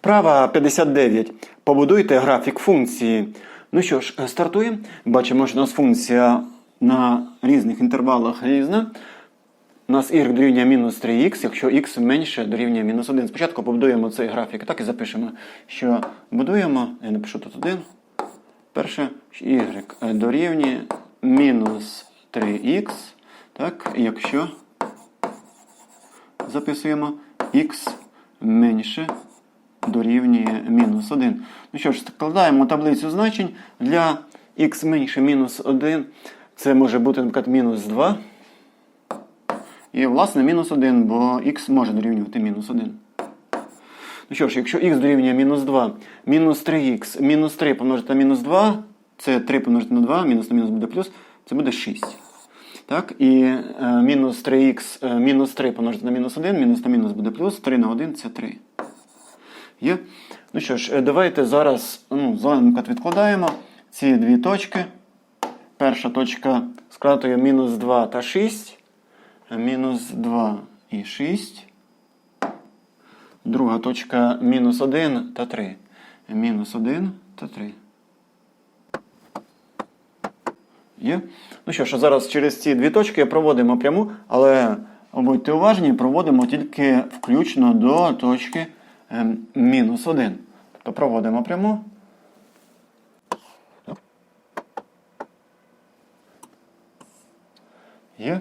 Вправа 59. Побудуйте графік функції. Ну що ж, стартуємо. Бачимо, що у нас функція на різних інтервалах різна. У нас y дорівнює мінус 3х, якщо х менше дорівнює мінус 1. Спочатку побудуємо цей графік. Так і запишемо, що будуємо, я напишу тут 1. Перше, y дорівнює мінус 3х. Так, якщо записуємо х менше дорівнює мінус 1. Ну що ж, складаємо таблицю значень для х менше мінус 1. Це може бути, наприклад, мінус 2. І, власне, мінус 1, бо х може дорівнювати мінус 1. Ну що ж, якщо х дорівнює мінус 2, мінус 3х, мінус 3 помножити на мінус 2, це 3 помножити на 2, мінус на мінус буде плюс, це буде 6. Так, і е, мінус 3х, е, мінус 3 помножити на мінус 1, мінус на мінус буде плюс, 3 на 1 це 3. Є? Ну що ж, е, давайте зараз ну, наприклад, відкладаємо ці дві точки. Перша точка складує мінус 2 та 6. Мінус 2 і 6. Друга точка мінус 1 та 3. Мінус 1 та 3. Є? Ну що ж, зараз через ці дві точки проводимо пряму, але будьте уважні, проводимо тільки включно до точки мінус 1. Тобто проводимо пряму. Є.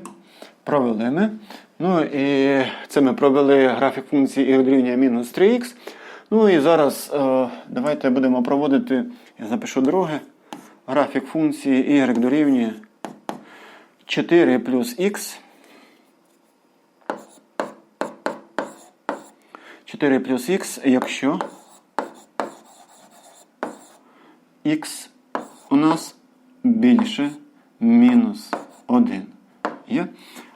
Провели ми. Ну і це ми провели графік функції y дорівнює мінус 3х. Ну і зараз е, давайте будемо проводити, я запишу друге. Графік функції y дорівнює 4 плюс х. 4 плюс х, якщо х у нас більше мінус 1. Є?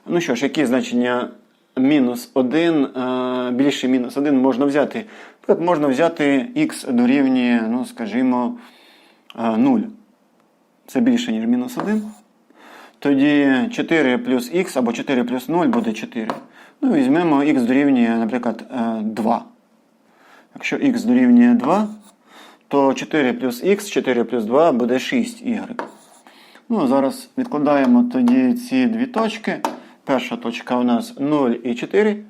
Ну що ж, які значення мінус 1, е, більше мінус 1 можна взяти? Наприклад, можна взяти х дорівнює, ну, скажімо, е, 0. Це більше, ніж мінус 1. Тоді 4 плюс х або 4 плюс 0 буде 4. Ну, візьмемо х дорівнює, наприклад, е, 2. Якщо х дорівнює 2, то 4 плюс х, 4 плюс 2 буде 6y. Ну, а зараз відкладаємо тоді ці дві точки. Перша точка у нас 0 і 4.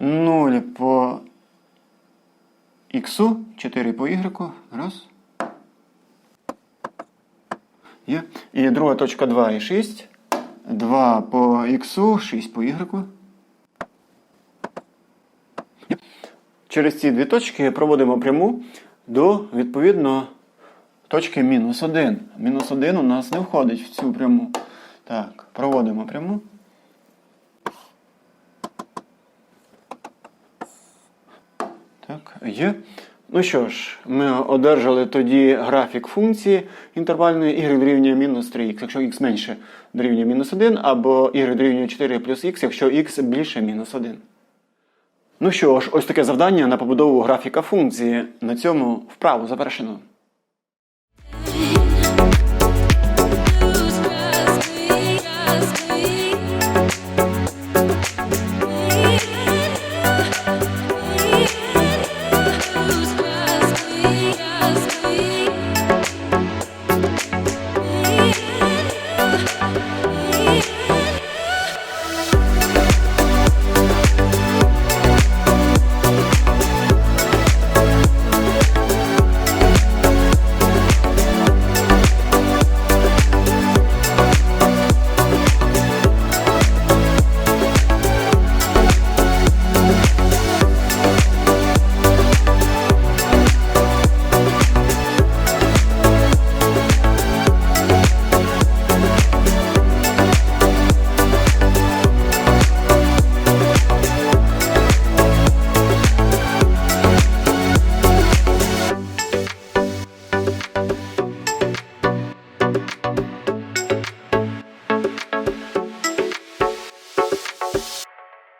0 по х, 4 по y. Раз. Є. І друга точка 2 і 6. 2 по х, 6 по y. Через ці дві точки проводимо пряму до, відповідно, точки мінус 1. Мінус 1 у нас не входить в цю пряму. Так, проводимо пряму. Так, є. Ну що ж, ми одержали тоді графік функції інтервальної y дорівнює мінус 3х, якщо х менше дорівнює мінус 1, або y дорівнює 4 плюс х, якщо х більше мінус 1. Ну що ж, ось таке завдання на побудову графіка функції. На цьому вправу завершено.